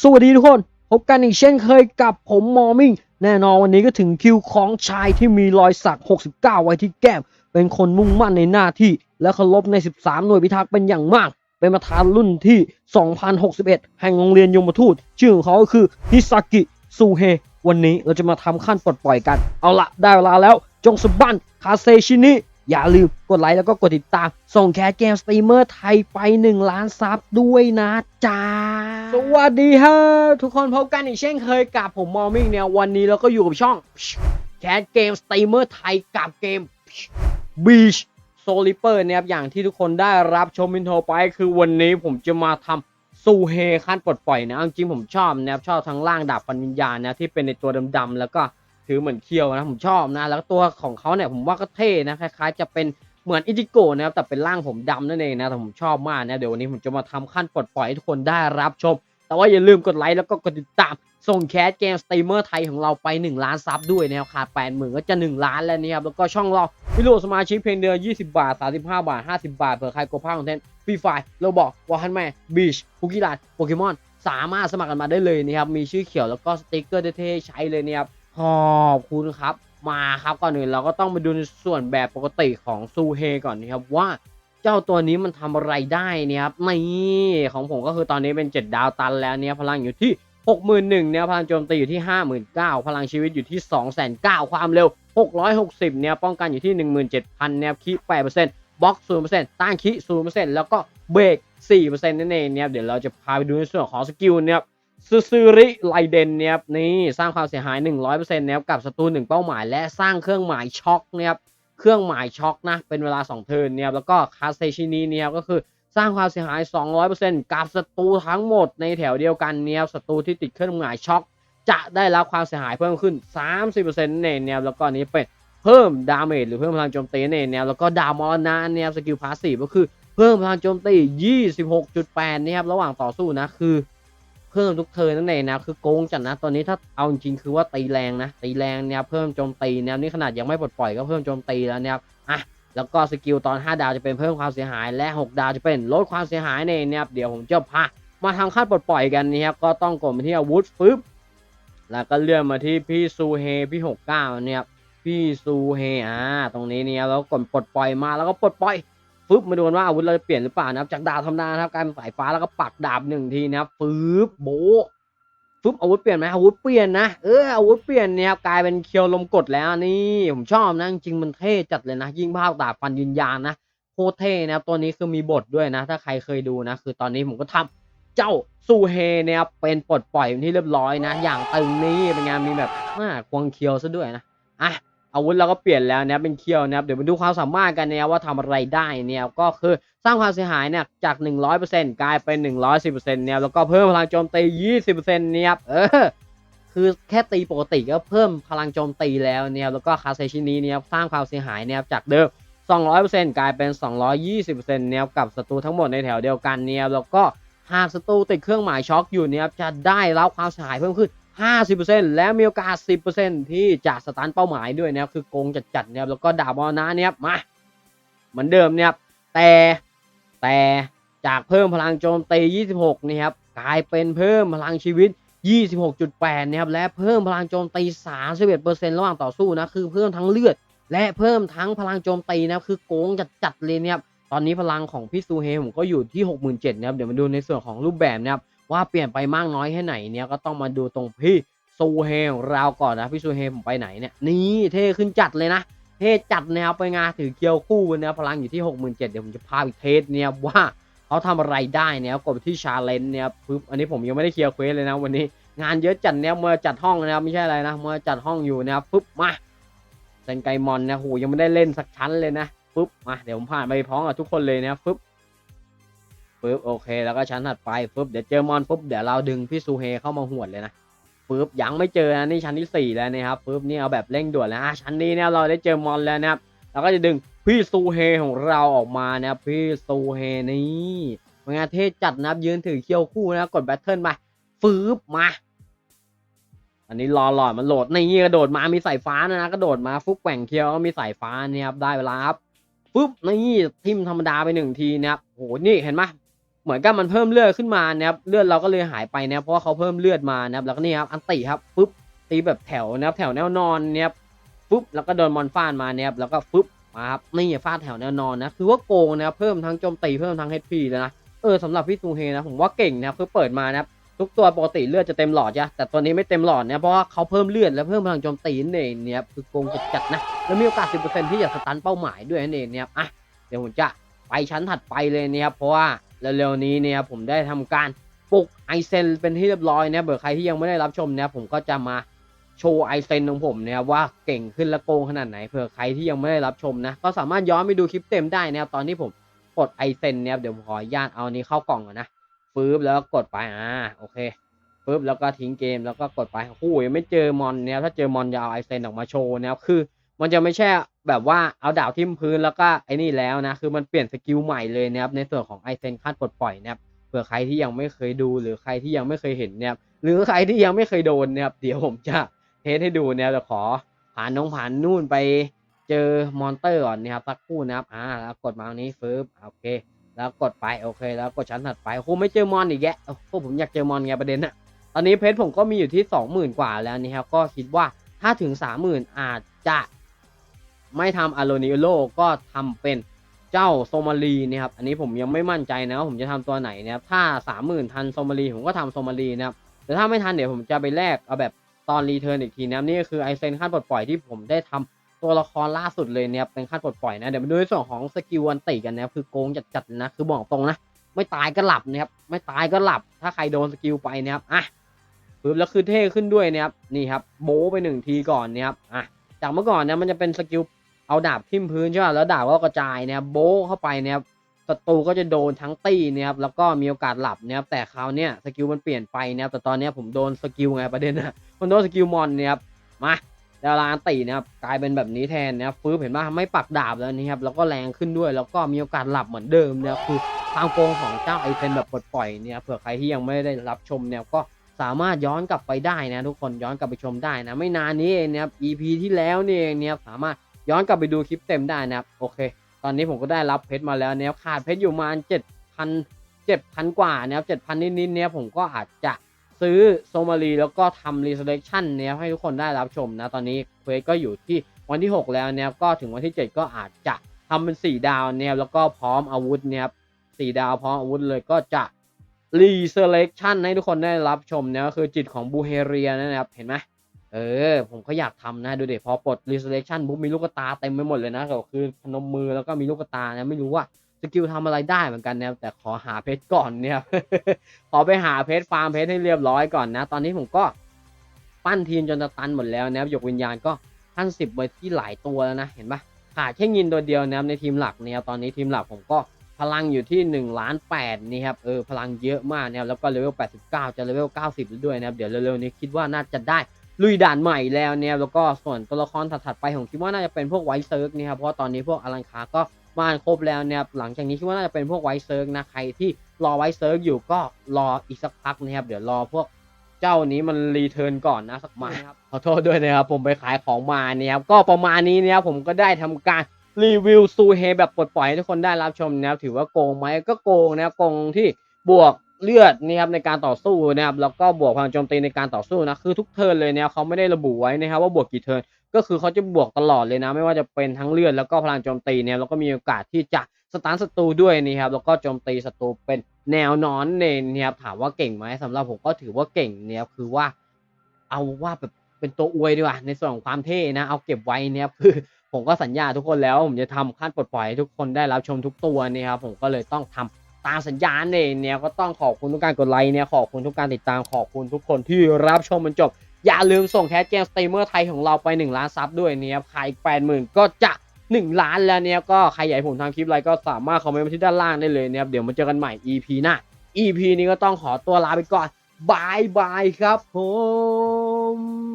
สวัสดีทุกคน พบกันอีกเช่นเคยกับผมมอมิงแน่นอนวันนี้ก็ถึงคิวของชายที่มีรอยสัก 69 ไว้ที่แก้ม เป็นคนมุ่งมั่นในหน้าที่ และเคารพใน 13 หน่วยพิทักษ์เป็นอย่างมาก เป็นประธานรุ่นที่ 2061 แห่งโรงเรียนยมทูต ชื่อของเขาก็คือฮิซากิซูเฮ วันนี้เราจะมาทำขั้นปลดปล่อยกัน เอาละได้เวลาแล้ว จงสบันคาเซชินิ อย่าลืมกดไลค์แล้วก็กดติดตาม ส่งแคสเกมสตรีมเมอร์ไทยไป 1 ล้านซับด้วยนะจ๊ะสวัสดีฮะทุกคนพบกันอีกเช่นเคยกับผมมอมิงเนี่ยวันนี้เราก็อยู่กับช่องแคสเกมสตรีมเมอร์ไทยกับเกม Beach s o l i p e r เนี่ยครับอย่างที่ทุกคนได้รับชมอินโทรไปคือวันนี้ผมจะมาทำซูเฮขั้นปลดปล่อยนะจริงผมชอบนะครับชอบทั้งร่างดาบฟัญญาณนะที่เป็นในตัวดำๆแล้วก็ ถือเหมือนเคียวนะผมชอบนะ แล้วตัวของเขาเนี่ยผมว่าก็เท่นะคล้ายๆ จะเป็นเหมือนอิจิโกะนะครับแต่เป็นร่างผมดำนั่นเองนะแต่ผมชอบมากนะเดี๋ยววันนี้ผมจะมาทำขั้นปลดปล่อยให้ทุกคนได้รับชม แต่ว่าอย่าลืมกดไลค์แล้วก็กดติดตามส่งแคสเกมสตรีมเมอร์ไทยของเราไป 1 ล้านซับด้วยนะครับขาด8 0,000ก็จะ 1 ล้านแล้วนะครับ แล้วก็ช่องเราวิโรสมาชิกเพลงเดือน20 บาท 35 บาท 50 บาท เผื่อใครกดภาคคอนเทนต์ฟรีไฟเราบอกวอฮันแม่บีชคุกกี้รันโปเกมอนสามารถสมัครกันมาได้เลยนะครับ มีชื่อเขียวแล้วก็สติกเกอร์เท่ๆใช้เลยนะครับ ขอบคุณครับ มาครับก่อนอื่นเราก็ต้องไปดูในส่วนแบบปกติของซูเฮก่อนนะครับว่าเจ้าตัวนี้มันทำอะไรได้เนี่ยครับนี่ของผมก็คือตอนนี้เป็น 7 ดาวตันแล้วเนี่ยพลังอยู่ที่ 61,000เนี่ยพลังโจมตีอยู่ที่ 59,000 พลังชีวิตอยู่ที่ 209,000 ความเร็ว 660 เนี่ยป้องกันอยู่ที่ 17,000 เนี่ยคี8%บล็อก 0%ต้านคี0%แล้วก็เบรก4%นั่นเองเนี่ยเดี๋ยวเราจะพาไปดูในส่วนของสกิลเนี่ย ซูซูริไลเดนเนี่ยนี่สร้างความเสียหาย 100%เนี่ยกับศัตรู1เป้าหมาย และสร้างเครื่องหมายช็อคเนี่ยเครื่องหมายช็อคนะเป็นเวลา 2 เทิร์นเนี่ยแล้วก็คาสเซชินีเนี่ยก็คือสร้างความเสียหาย 200%กับศัตรูทั้งหมดในแถวเดียวกันเนี่ยศัตรูที่ติดเครื่องหมายช็อคจะได้รับความเสียหายเพิ่มขึ้น 30%เนยเนี่ยแล้วก็นี้เป็นเพิ่มดาเมจหรือเพิ่มพลังโจมตีเนยเนี่ยแล้วก็ดาวมรณะเนี่ยสกิลพาสซีฟก็คือเพิ่มพลังโจมตี 26.8เนี่ยครับระหว่างต่อสู้นะคือ เพิ่มทุกเทิร์นนั่นเองนะคือโกงจัดนะตอนนี้ถ้าเอาจริงคือว่าตีแรงนะตีแรงเนี่ยเพิ่มโจมตีเนี่ยนี่ขนาดยังไม่ปลดปล่อยก็เพิ่มโจมตีแล้วเนี่ยอะแล้วก็สกิลตอน 5 ดาวจะเป็นเพิ่มความเสียหายและ 6 ดาวจะเป็นลดความเสียหายในเนี่ยเดี๋ยวผมจะพามาทำขั้นปลดปล่อยกันนะครับก็ต้องกดมาที่อาวุธปึ๊บแล้วก็เลื่อนมาที่พี่ซูเฮพี่ 69เนี่ยพี่ซูเฮอ่าตรงนี้เนี่ยแล้วกดปลดปล่อยมาแล้วก็ปลดปล่อย ฟึบมาดูกันว่าอาวุธเราจะเปลี่ยนหรือเปล่านะครับ จากดาบธรรมดานะครับกลายเป็นสายฟ้าแล้วก็ปักดาบหนึ่งทีนะครับฟึบโบฟึบอาวุธเปลี่ยนไหมอาวุธเปลี่ยนนะเอออาวุธเปลี่ยนเนี่ยครับกลายเป็นเคียวลมกดแล้วนี่ผมชอบนะจริงมันเท่จัดเลยนะ ยิ่งภาคดาบฟันยืนยานนะโคตรเท่นะครับตัวนี้คือมีบทด้วยนะ ถ้าใครเคยดูนะ คือตอนนี้ผมก็ทำเจ้าซูเฮเนี่ยครับเป็นปลดปล่อยที่เรียบร้อยนะ อย่างตึงนี่เป็นไงานมีแบบอ่าควงเคียวซะด้วยนะอะ อาวุธเราก็เปลี่ยนแล้วนะครับเป็นเคียวนะครับเดี๋ยวมาดูความสามารถกันนะครับว่าทำอะไรได้เนี่ยก็คือสร้างความเสียหายเนี่ยจาก 100%กลายเป็น 110%เนี่ยแล้วก็เพิ่มพลังโจมตี 20%เนี่ยเออคือแค่ตีปกติก็เพิ่มพลังโจมตีแล้วเนี่ยแล้วก็คาเซชินีเนี่ยสร้างความเสียหายเนี่ยจากเดิม 200%กลายเป็น 220%เนี่ยกับศัตรูทั้งหมดในแถวเดียวกันเนี่ยแล้วก็หากศัตรูติดเครื่องหมายช็อคอยู่เนี่ยจะได้รับความเสียหายเพิ่มขึ้น 50%และมีโอกาส 10%ที่จะสตันเป้าหมายด้วยนะครับคือโกงจัดๆนะครับแล้วก็ดาบมรณะเนี่ยมาเหมือนเดิมเนี่ยแต่แต่จากเพิ่มพลังโจมตี 26นี่ครับกลายเป็นเพิ่มพลังชีวิต 26.8นะครับและเพิ่มพลังโจมตี 31%ระหว่างต่อสู้นะคือเพิ่มทั้งเลือด และเพิ่มทั้งพลังโจมตีนะคือโกงจัดๆเลยเนี่ยครับตอนนี้พลังของพี่ซูเฮผมก็อยู่ที่ 67นะครับเดี๋ยวมาดูในส่วนของรูปแบบนะครับ ว่าเปลี่ยนไปมากน้อยแค่ไหนเนี่ยก็ต้องมาดูตรงพี่ซูเฮของเราก่อนนะพี่ซูเฮผมไปไหนเนี่ยนี่เท่ขึ้นจัดเลยนะเท่จัดแนะครับไปงานถือเกียวคู่นะพลังอยู่ที่ 67,000เดี๋ยวผมจะพาไปเทสเนี่ยว่าเขาทำอะไรได้เนี่ยกดที่ชาเลนจ์เนี่ยปึ๊บอันนี้ผมยังไม่ได้เคลียร์เควสเลยนะวันนี้ งานเยอะจัดเนี่ยเมื่อจัดห้องนะครับไม่ใช่อะไรนะเมื่อจัดห้องอยู่นะครับปึ๊บมาเซนไกมอนนะโหยังไม่ได้เล่นสักชั้นเลยนะปึ๊บมาเดี๋ยวผมผ่านไปพร้อมกับทุกคนเลยนะปึ๊บ ปึ๊บโอเค แล้วก็ชั้นถัดไปปึ๊บเดี๋ยวเจอมอนปุ๊บเดี๋ยวเราดึงพี่ซูเฮเข้ามาหวดเลยนะปึ๊บยังไม่เจอนะนี่ชั้นที่สี่แล้วนะครับปึ๊บนี่เอาแบบเร่งด่วนแล้วอะชั้นนี้เนี่ยเราได้เจอมอนแล้วนะครับเราก็จะดึงพี่ซูเฮของเราออกมานะพี่ซูเฮนี่เป็นเท่จัดนะครับยืนถือเคียวคู่นะกดแบทเทิลไปฟืบมา อันนี้รอหลอดมันโหลดนี่กระโดดมามีสายฟ้านะนะกระโดดมาฟุบแกว่งเคียวมีสายฟ้านี่ครับได้เวลาครับปุ๊บนี่ทิมธรรมดาไปหนึ่งทีนะครับโหนี่เห็นไหม เหมือนกับมันเพิ่มเลือดขึ้นมานะครับเลือดเราก็เลยหายไปนะเพราะว่าเขาเพิ่มเลือดมานะครับแล้วก็นี่ครับอันติครับปุ๊บตีแบบแถวนะครับแถวแนวนอนเนี่ยปุ๊บแล้วก็โดนมอนฟาดมาเนี่ยแล้วก็ปุ๊บมาครับนี่ฟาดแถวแนวนอนนะคือว่าโกงนะครับเพิ่มทั้งโจมตีเพิ่มทั้ง HP เลยนะเออสำหรับพี่ซูเฮนะผมว่าเก่งนะครับคือเปิดมานะครับทุกตัวปกติเลือดจะเต็มหลอดจ้ะแต่ตัวนี้ไม่เต็มหลอดเนี่ยเพราะว่าเขาเพิ่มเลือดและเพิ่มพลังโจมตีนั่นเองเนี่ยคือโกงจัดๆนะแล้วมีโอกาส 10%ที่จะสตันเป้าหมายด้วยนั่นเองเนี่ยอะเดี๋ยวผมจะไปชั้นถัดไปเลยนะครับเพราะว่า เร็วๆนี้เนี่ยผมได้ทำการปลุกไอเซนเป็นที่เรียบร้อยนะเบอร์ใครที่ยังไม่ได้รับชมเนี่ยผมก็จะมาโชว์ไอเซนของผมเนี่ยว่าเก่งขึ้นและโกงขนาดไหนเผื่อใครที่ยังไม่ได้รับชมนะก็สามารถย้อนไปดูคลิปเต็มได้นะครับตอนที่ผมกดไอเซนเนี่ยเดี๋ยวผมขออนุญาตเอานี้เข้ากล่องก่อนนะฟืบแล้วกดไปอ่าโอเคฟืบแล้วก็ทิ้งเกมแล้วก็กดไปโอ้ยไม่เจอมอนเนี่ยถ้าเจอมอนจะเอาไอเซนออกมาโชว์นะครับคือ มันจะไม่ใช่ แบบว่าเอาดาวทิ่มพื้นแล้วก็ไอ้นี่แล้วนะ คือมันเปลี่ยนสกิลใหม่เลยนะครับในส่วนของไอเซนขั้นปลดปล่อยนะครับเผื่อใครที่ยังไม่เคยดูหรือใครที่ยังไม่เคยเห็นนะครับหรือใครที่ยังไม่เคยโดนนะครับเดี๋ยวผมจะเทสให้ดูนะครับแต่ขอผ่านน้องผ่านนู่นไปเจอมอนเตอร์ก่อนนะครับสักคู่นะครับอ่าแล้วกดมาตรงนี้ฟึบโอเค แล้วกดไปโอเค แล้วกดชั้นถัดไปโอ้ไม่เจอมอนอีกแกโอ้โหผมอยากเจอมอนไงประเด็นอะตอนนี้เพชรผมก็มีอยู่ที่สองหมื่นกว่าแล้วนะครับก็คิดว่าถ้าถึงสามหมื่นอาจจะ ไม่ทำอาโลนิโลก็ทำเป็นเจ้าโซมาลีนะครับ อันนี้ผมยังไม่มั่นใจนะว่าผมจะทำตัวไหนนะครับ ถ้าสามหมื่นทันโซมาลีผมก็ทำโซมาลีนะครับ แต่ถ้าไม่ทันเดี๋ยวผมจะไปแลกเอาแบบตอนรีเทิร์นอีกทีนะครับ นี่ก็คือไอเซนขั้นปลดปล่อยที่ผมได้ทำตัวละครล่าสุดเลยเนี่ยเป็นขั้นปลดปล่อยนะ เดี๋ยวมาดูในส่วนของสกิลวันติกันนะครับคือโกงจัดๆนะ คือบอกตรงนะ ไม่ตายก็หลับนะครับ ไม่ตายก็หลับ ถ้าใครโดนสกิลไปนะครับ อะปึ๊บแล้วคือเท่ขึ้นด้วยนะครับ นี่ครับ โบไปหนึ่งทีก่อนนะครับ อะ จากเมื่อก่อนเนี่ยมันจะเป็นสกิล เอาดาบทิ่มพื้นใช่ไหมแล้วดาบก็กระจายนะครับโบ๊ะเข้าไปนะครับศัตรูก็จะโดนทั้งตี้นะครับแล้วก็มีโอกาสหลับนะครับแต่คราวเนี้ยสกิลมันเปลี่ยนไปนะครับแต่ตอนเนี้ยผมโดนสกิลไงประเด็นนะผมโดนสกิลมอนนะครับมาดารานตีนะครับกลายเป็นแบบนี้แทนนะครับฟื้นเห็นว่าไม่ปักดาบแล้วนะครับแล้วก็แรงขึ้นด้วย แล้วก็มีโอกาสหลับเหมือนเดิมนะครับคือทางโกงของเจ้าไอเทนแบบปลดปล่อยเนี่ยเผื่อใครที่ยังไม่ได้รับชมเนี่ยก็สามารถย้อนกลับไปได้นะทุกคนย้อนกลับไปชมได้นะไม่นานนี้เองนะครับ EP ที่แล้วนี่เองเนี่ยสามารถ ย้อนกลับไปดูคลิปเต็มได้นะครับ โอเค ตอนนี้ผมก็ได้รับเพชรมาแล้วเนี่ยขาดเพชรอยู่ประมาณเจ็ดพันเจ็ดพันกว่านะครับเจ็ดพันนิดๆเนี่ยผมก็อาจจะซื้อโซมารีแล้วก็ทำรีเซลเลคชั่นเนี่ยให้ทุกคนได้รับชมนะ ตอนนี้เควสก็อยู่ที่วันที่ 6 แล้วเนี่ยก็ถึงวันที่ 7 ก็อาจจะทำเป็น 4 ดาวเนี่ยแล้วก็พร้อมอาวุธเนี่ยสี่ดาวพร้อมอาวุธเลยก็จะรีเซลเลคชั่นให้ทุกคนได้รับชมเนี่ยก็คือจิตของบูเฮเรียนะครับเห็นไหม เออ ผมก็อยากทำนะ ดูเด็พอปลด resurrection ปุ๊บมีลูกตาเต็มไปหมดเลยนะก็คือพนมมือแล้วก็มีลูกตานะไม่รู้ว่าสกิลทำอะไรได้เหมือนกันนะแต่ขอหาเพชรก่อนเนี่ยขอไปหาเพชรฟาร์มเพชรให้เรียบร้อยก่อนนะ ตอนนี้ผมก็ปั้นทีมจนจะตันหมดแล้วนะครับหยกวิญญาณก็ขั้นสิบไว้ที่หลายตัวแล้วนะ เห็นปะขาดแค่ยินตัวเดียวนะครับในทีมหลักเนี่ยตอนนี้ทีมหลักผมก็พลังอยู่ที่ 1 ล้าน8นี่ครับเออพลังเยอะมากนะครับแล้วก็เลเวล89 จะเลเวล90 ด้วยนะครับเดี๋ยวเร็วๆนี้คิดว่าน่าจะได้ ลุยด่านใหม่แล้วเนี่ยแล้วก็ส่วนตัวละครถัดๆไปผมคิดว่าน่าจะเป็นพวกไวเซิร์กนี่ครับเพราะตอนนี้พวกอลังคาก็มาครบแล้วเนี่ยหลังจากนี้คิดว่าน่าจะเป็นพวกไวเซิร์กนะใครที่รอไวเซิร์กอยู่ก็รออีกสักพักนะครับเดี๋ยวรอพวกเจ้านี้มันรีเทิร์นก่อนนะสักมาครับขอโทษด้วยนะครับผมไปขายของมาเนี่ยครับก็ประมาณนี้นะครับผมก็ได้ทำการรีวิวซูเฮแบบปลดปล่อยให้ทุกคนได้รับชมนะครับถือว่าโกงไหมก็โกงนะครับโกงที่บวก เลือดนะครับในการต่อสู้นะครับแล้วก็บวกพลังโจมตีในการต่อสู้นะคือทุกเทิร์นเลยเนี่ยเขาไม่ได้ระบุไว้นะครับว่าบวกกี่เทิร์นก็คือเขาจะบวกตลอดเลยนะ ไม่ว่าจะเป็นทั้งเลือดแล้วก็พลังโจมตีเนี่ยแล้วก็มีโอกาสที่จะสตาร์ทศัตรูด้วยนะครับแล้วก็โจมตีศัตรูเป็นแนวนอนเนนนะครับถามว่าเก่งไหมสำหรับผมก็ถือว่าเก่งเนี่ยคือว่าเอาว่าแบบเป็นตัวอวยดีกว่าในส่วนของความเท่นะ เอาเก็บไว้เนี่ยคือผมก็สัญญาทุกคนแล้วผมจะทำขั้นปลดปล่อยให้ทุกคนได้รับชมทุกตัวนี่ครับผมก็เลยต้องทำ ตามสัญญาเนี่ยเนี่ยก็ต้องขอบคุณทุกการกดไลค์เนี่ยขอบคุณทุกการติดตามขอบคุณทุกคนที่รับชมมันจบ อย่าลืมส่งแคสเกมสตรีมเมอร์ไทยของเราไป 1 ล้านซับด้วยเนี่ยใครแปดหมื่นก็จะ 1 ล้านแล้วเนี่ยก็ใครอยากให้ผมทำคลิปอะไรก็สามารถคอมเมนต์มาที่ด้านล่างได้เลยเนะครับเดี๋ยวมาเจอกันใหม่ EP หน้า EP นี้ก็ต้องขอตัวลาไปก่อนบายบายครับผม